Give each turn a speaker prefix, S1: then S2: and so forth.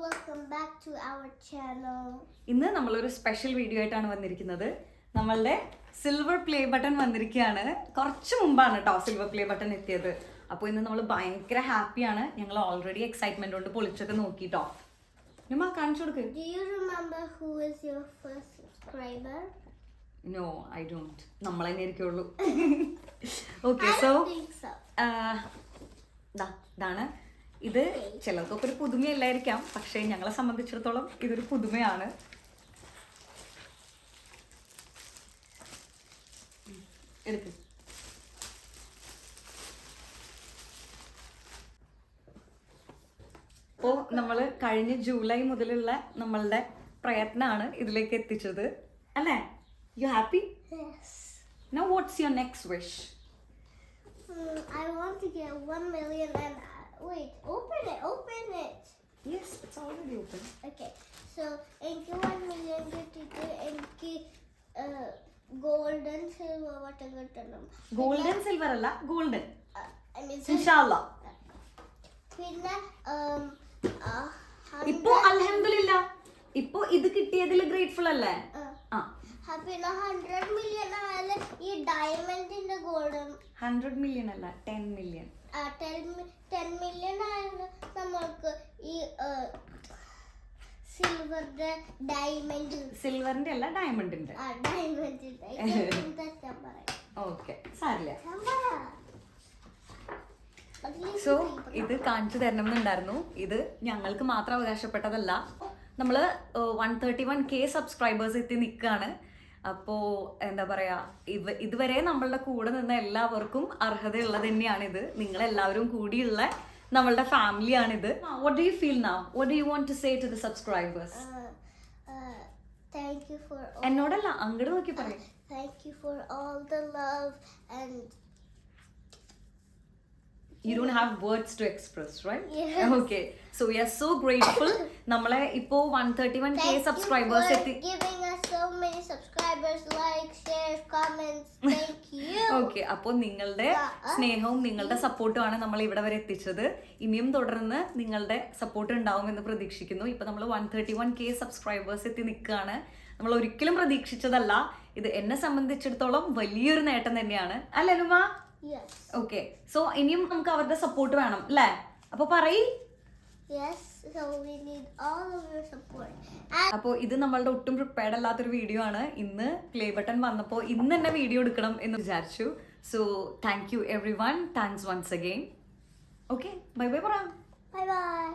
S1: welcome back to our channel.
S2: ഇന്ന് നമ്മളൊരു special video ആയിട്ടാണ് വന്നിരിക്കുന്നത്. നമ്മളുടെ സിൽവർ പ്ലേ ബട്ടൺ വന്നിരിക്കുകയാണ്. കുറച്ച് മുമ്പാണ് കേട്ടോ സിൽവർ പ്ലേ ബട്ടൺ എത്തിയത്. അപ്പോൾ ഇന്ന് നമ്മൾ ഭയങ്കര ഹാപ്പിയാണ് ഞങ്ങൾ ഓൾറെഡി എക്സൈറ്റ്മെന്റ് കൊണ്ട് പൊളിച്ചൊക്കെ നോക്കിട്ടോ ഞമ്മ കാണിച്ചു കൊടുക്ക്.
S1: Do you remember who is your first subscriber?
S2: No I don't നമ്മൾ തന്നെ ഇരിക്കുള്ളൂ. Okay
S1: I
S2: so
S1: don't think so.
S2: ഇതാണ്. ഇത് ചിലർക്കൊക്കെ ഒരു പുതുമയല്ലായിരിക്കാം പക്ഷേ ഞങ്ങളെ സംബന്ധിച്ചിടത്തോളം ഇതൊരു പുതുമയാണ്. എടുക്ക്. അപ്പോൾ നമ്മൾ കഴിഞ്ഞ ജൂലൈ മുതലുള്ള നമ്മളുടെ പ്രയത്നമാണ് ഇതിലേക്ക് എത്തിച്ചത്. അല്ലേ? You happy. No what's your next wish
S1: I want to get one million and uh, wait, open it, open it.
S2: Yes it's already open
S1: Okay, so എനിക്ക് one million കിട്ടിയിട്ട് എനിക്ക് and silver വട്ടം കിട്ടണം.
S2: ഗോൾഡൻ സിൽവർ അല്ല golden
S1: Uh, I mean,
S2: ഇൻഷാല്ല
S1: പിന്നെ um,
S2: ഇപ്പോ അൽഹംദുലില്ല. ഇപ്പോ ഇത് കിട്ടിയതിൽ ഗ്രേറ്റ്ഫുൾ അല്ലേ? ആ.
S1: പിന്നെ ഹൺഡ്രഡ് മില്യൺ ആയാലും ഈ ഡയമണ്ടിന്റെ ഗോൾഡ്
S2: ഹൺഡ്രഡ് മില്യൺ അല്ല ടെൻ മില്യൺ
S1: ടെൻ മില്യൺ ആയാലും നമ്മൾക്ക് ഈ സിൽവറിന്റെ ഡയമണ്ട്
S2: സിൽവറിന്റെ അല്ല ഡയമണ്ടിന്റെ ഓക്കെ സാരില്ല. സോ ഇത് കാണിച്ചു തരണം എന്നുണ്ടായിരുന്നു ഇത് ഞങ്ങൾക്ക് മാത്രം അവകാശപ്പെട്ടതല്ല. നമ്മൾ one thirty one K subscribers എത്തി നിൽക്കുകയാണ്. അപ്പോൾ എന്താ പറയാ ഇവ ഇതുവരെ നമ്മളുടെ കൂടെ നിന്ന എല്ലാവർക്കും അർഹതയുള്ളത് തന്നെയാണിത്. നിങ്ങളെല്ലാവരും കൂടിയുള്ള നമ്മളുടെ ഫാമിലിയാണിത്. വട്ട് ഡു യു ഫീൽ നാ what do you want to say to the subscribers
S1: Uh, uh, thank you for all,
S2: എന്നോടല്ല അങ്ങോട്ട് നോക്കി പറയാം.
S1: Thank you for all the love and
S2: you don't have words to express right
S1: Yes.
S2: Okay so we are so grateful നമ്മളെ ഇപ്പോ one thirty one K subscribers എത്തി
S1: so many subscribers, likes, shares, comments. Thank you.
S2: Okay അപ്പോൾ നിങ്ങളുടെ. സ്നേഹവും നിങ്ങളുടെ സപ്പോർട്ടും ആണ് നമ്മൾ ഇവിടെ വരെ എത്തിച്ചത് ഇനിയും തുടർന്ന് നിങ്ങളുടെ സപ്പോർട്ട് ഉണ്ടാവുമെന്ന് പ്രതീക്ഷിക്കുന്നു ഇപ്പൊ നമ്മൾ one thirty one K subscribers എത്തി നിൽക്കുകയാണ് നമ്മൾ ഒരിക്കലും പ്രതീക്ഷിച്ചതല്ല ഇത് എന്നെ സംബന്ധിച്ചിടത്തോളം വലിയൊരു നേട്ടം തന്നെയാണ് അല്ലേ നുമ
S1: Yes.
S2: ഓക്കെ സോ ഇനിയും നമുക്ക് അവരുടെ സപ്പോർട്ട് വേണം അല്ലേ അപ്പൊ പറയ് അപ്പോൾ ഇത് നമ്മളുടെ ഒട്ടും പ്രിപ്പയർഡ് അല്ലാത്തൊരു വീഡിയോ ആണ്. ഇന്ന് പ്ലേ ബട്ടൺ വന്നപ്പോൾ ഇന്ന് തന്നെ വീഡിയോ എടുക്കണം എന്ന് വിചാരിച്ചു. So thank you everyone thanks once again okay bye bye പറയാം
S1: bye bye.